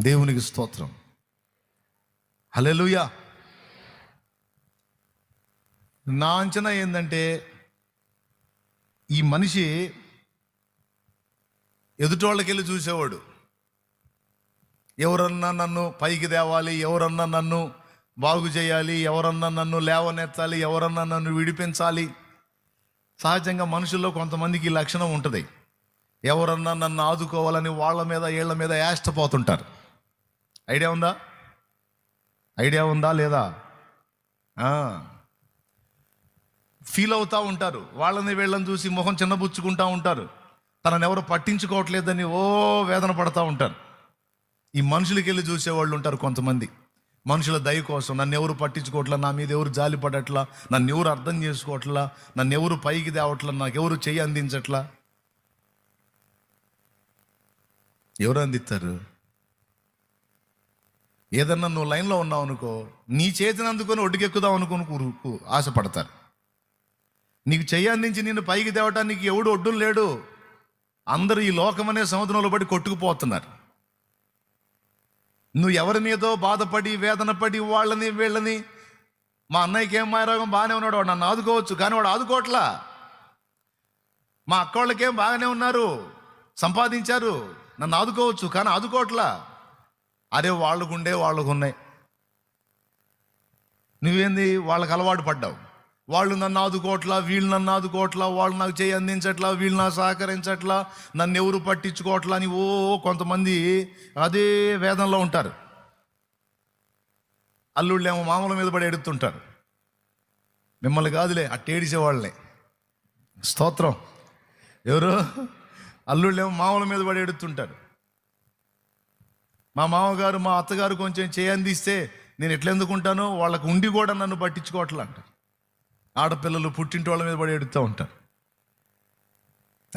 దేవునికి స్తోత్రం. హలెలుయా నా అంచనా ఏంటంటే ఈ మనిషి ఎదుటోళ్ళకెళ్ళి చూసేవాడు. ఎవరన్నా నన్ను పైకి తేవాలి ఎవరన్నా నన్ను బాగు చేయాలి ఎవరన్నా నన్ను లేవనెత్తాలి ఎవరన్నా నన్ను విడిపించాలి. సహజంగా మనుషుల్లో కొంతమందికి లక్షణం ఉంటుంది. ఎవరన్నా నన్ను ఆదుకోవాలని వాళ్ళ మీద వీళ్ళ మీద యాష్టపోతుంటారు. ఐడియా ఉందా? ఐడియా ఉందా లేదా? ఫీల్ అవుతూ ఉంటారు. వాళ్ళని వీళ్ళని చూసి మొహం చిన్నబుచ్చుకుంటూ ఉంటారు. తనని ఎవరు పట్టించుకోవట్లేదని ఓ వేదన పడతా ఉంటారు. ఈ మనుషులకి వెళ్ళి చూసేవాళ్ళు ఉంటారు కొంతమంది. మనుషుల దయ కోసం నన్ను ఎవరు పట్టించుకోవట్లా నా మీద ఎవరు జాలి పడట్లా నన్ను ఎవరు అర్థం చేసుకోవట్లా నన్ను ఎవరు పైకి తేవట్లా నాకు ఎవరు చెయ్యి అందించట్లా? ఎవరు అందిస్తారు? ఏదన్నా నువ్వు లైన్లో ఉన్నావు అనుకో నీ చేతిని అందుకొని ఒడ్డుకెక్కుదాం అనుకుని కూరుకు ఆశపడతారు. నీకు చెయ్యందించి నిన్ను పైకి తేవటానికి ఎవడు ఒడ్డు లేడు. అందరూ ఈ లోకమనే సముద్రంలో పడి కొట్టుకుపోతున్నారు. నువ్వు ఎవరి మీదో బాధపడి వేదన పడి వాళ్ళని వీళ్ళని మా అన్నయ్యకి ఏం మాయరోగం బాగానే ఉన్నాడు వాడు నన్ను ఆదుకోవచ్చు కానీ వాడు ఆదుకోవట్లా మా అక్క వాళ్ళకేం బాగానే ఉన్నారు సంపాదించారు నన్ను ఆదుకోవచ్చు కానీ ఆదుకోవట్లా అదే వాళ్ళకుండే వాళ్ళకు ఉన్నాయి. నువ్వేంది? వాళ్ళకి అలవాటు పడ్డావు. వాళ్ళు నన్ను ఆదుకోవట్లా వీళ్ళు నన్ను ఆదుకోవట్లా వాళ్ళు నాకు చేయి అందించట్లా వీళ్ళు నాకు సహకరించట్లా నన్ను ఎవరు పట్టించుకోవట్లా అని ఓ కొంతమంది అదే వేదంలో ఉంటారు. అల్లుళ్ళేమో మామూల మీద పడి ఎడుతుంటారు. మిమ్మల్ని కాదులే అట్టేడిసే వాళ్ళని. స్తోత్రం. ఎవరు? అల్లుళ్ళేమో మామూల మీద పడి ఎడుతుంటారు. మా మామగారు మా అత్తగారు కొంచెం చేయందిస్తే నేను ఎట్లెందుకుంటానో వాళ్ళకు ఉండి కూడా నన్ను పట్టించుకోవట్లంట అంటారు. ఆడపిల్లలు పుట్టింటి వాళ్ళ మీద పడి ఎడుతూ ఉంటారు.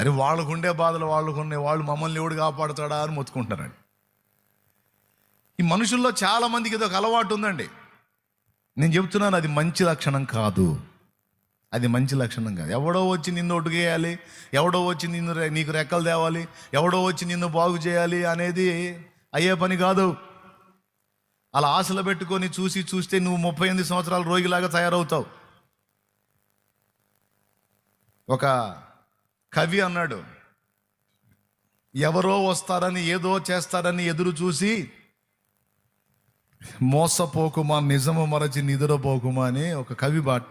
అరే వాళ్ళకు ఉండే బాధలు వాళ్ళకు ఉన్నాయి వాళ్ళు మమ్మల్ని ఎవడు కాపాడుతాడా అని మొత్తుకుంటారండి. ఈ మనుషుల్లో చాలామందికి ఏదో ఇది ఒక అలవాటు ఉందండి. నేను చెప్తున్నాను అది మంచి లక్షణం కాదు. అది మంచి లక్షణం కాదు. ఎవడో వచ్చి నిన్ను ఒడ్డుకేయాలి ఎవడో వచ్చి నిన్ను రె- నీకు రెక్కలు తేవాలి ఎవడో వచ్చి నిన్ను బాగు చేయాలి అనేది అయ్యే పని కాదు. అలా ఆశలు పెట్టుకొని చూసి చూస్తే నువ్వు ముప్పై ఎనిమిది సంవత్సరాల రోగిలాగా తయారవుతావు. ఒక కవి అన్నాడు ఎవరో వస్తారని ఏదో చేస్తారని ఎదురు చూసి మోసపోకుమా నిజము మరచి నిద్రపోకుమా అని ఒక కవి బాట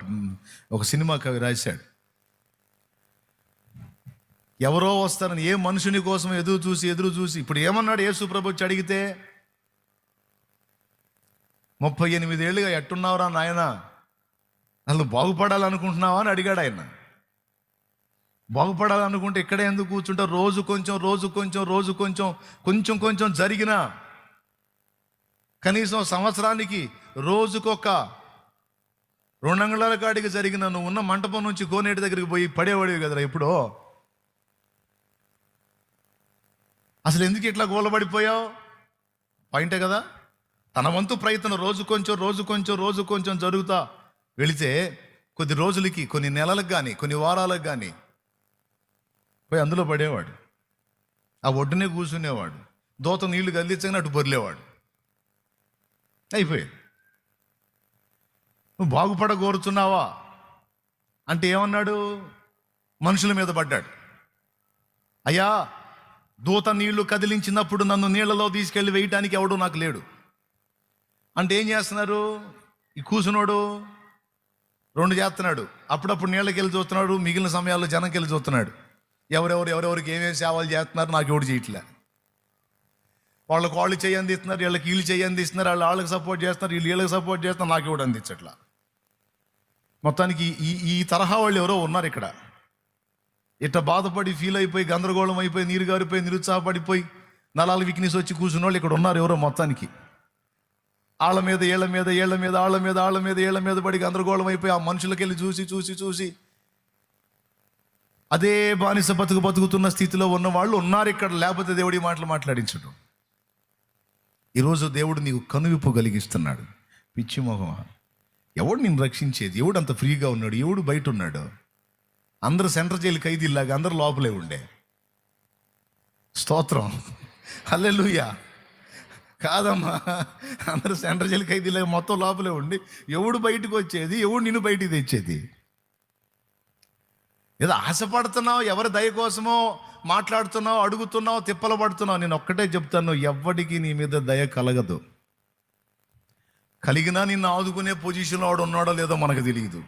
ఒక సినిమా కవి రాశాడు. ఎవరో వస్తారని ఏ మనుషుని కోసం ఎదురు చూసి ఎదురు చూసి ఇప్పుడు ఏమన్నాడు యేసు ప్రభు వచ్చి అడిగితే ముప్పై ఎనిమిదేళ్ళుగా ఎట్టున్నావురా నాయన? నన్ను బాగుపడాలనుకుంటున్నావా? అని అడిగాడు ఆయన. బాగుపడాలనుకుంటే ఇక్కడే ఎందుకు కూర్చుంటే రోజు కొంచెం రోజు కొంచెం రోజు కొంచెం కొంచెం కొంచెం జరిగిన కనీసం సంవత్సరానికి రోజుకొక రెండు కాడికి జరిగిన నువ్వు ఉన్న మంటపం నుంచి కోనేటి దగ్గరికి పోయి పడేవాడివి కదరా ఇప్పుడు అసలు ఎందుకు ఇట్లా గోలబడిపోయావు? పాయింటే కదా. తన వంతు ప్రయత్నం రోజు కొంచెం రోజు కొంచెం రోజు కొంచెం జరుగుతా. వెళితే కొద్ది రోజులకి కొన్ని నెలలకు కానీ కొన్ని వారాలకు కానీ పోయి అందులో పడేవాడు. ఆ ఒడ్డునే కూర్చునేవాడు. దోత నీళ్ళు కదిలించగానే అటు బొరిలేవాడు. అయిపోయాడు నువ్వు బాగుపడ కోరుతున్నావా అంటే ఏమన్నాడు? మనుషుల మీద పడ్డాడు. అయ్యా దూత నీళ్ళు కదిలించినప్పుడు నన్ను నీళ్ళలో తీసుకెళ్ళి వేయటానికి ఎవడు నాకు లేడు. అంటే ఏం చేస్తున్నారు? ఈ కూసునోడు రెండు చేస్తున్నాడు అప్పుడప్పుడు నీళ్ళకి వెళ్ళి చూస్తున్నాడు మిగిలిన సమయాల్లో జనంకి వెళ్ళి చూస్తున్నాడు. ఎవరెవరు ఎవరెవరికి ఏమేమి సేవలు చేస్తున్నారు నాకు ఎవడు చేయట్లే. వాళ్ళకి వాళ్ళు చేయి అందిస్తున్నారు వీళ్ళకి వీళ్ళు చేయి అందిస్తున్నారు వాళ్ళు వాళ్ళకి సపోర్ట్ చేస్తున్నారు వీళ్ళు వీళ్ళకి సపోర్ట్ చేస్తున్నారు నాకు ఎవడు అందించట్లా. మొత్తానికి ఈ ఈ తరహా వాళ్ళు ఎవరో ఉన్నారు ఇక్కడ. ఇట్ట బాధపడి ఫీల్ అయిపోయి గందరగోళం అయిపోయి నీరు గారిపోయి నిరుత్సాహపడిపోయి నలాలు వీక్నెస్ వచ్చి కూర్చున్న వాళ్ళు ఇక్కడ ఉన్నారు ఎవరో మొత్తానికి. ఆళ్ళ మీద ఏళ్ళ మీద ఏళ్ళ మీద ఆళ్ళ మీద ఆళ్ళ మీద ఏళ్ళ మీద పడి గందరగోళం అయిపోయి ఆ మనుషులకి వెళ్ళి చూసి చూసి చూసి. అదే బానిస బతుకు బతుకుతున్న స్థితిలో ఉన్న వాళ్ళు ఉన్నారు ఇక్కడ లేకపోతే దేవుడి మాటలు మాట్లాడించడం. ఈరోజు దేవుడు నీకు కనువిప్పు కలిగిస్తున్నాడు. పిచ్చి మొహమా? ఎవడు నిన్ను రక్షించేది? ఎవడు అంత ఫ్రీగా ఉన్నాడు? ఎవడు బయట ఉన్నాడు? అందరూ సెంటర్ జైలు ఖైదీలాగా అందరూ లోపలే ఉండే. స్తోత్రం. హల్లెలూయా. కాదమ్మా అందరూ సెంటర్ జైలు ఖైదీలాగా మొత్తం లోపలే ఉండి ఎవడు బయటకు వచ్చేది ఎవడు నిన్ను బయటికి తెచ్చేది? ఏదో ఆశపడుతున్నావు ఎవరి దయ కోసమో మాట్లాడుతున్నావు అడుగుతున్నావు తిప్పలు పడుతున్నావు నేను ఒక్కటే చెప్తాను ఎవ్వడికి నీ మీద దయ కలగదు. కలిగినా నిన్ను ఆదుకునే పొజిషన్లో వాడు ఉన్నాడో లేదో మనకు తెలియదు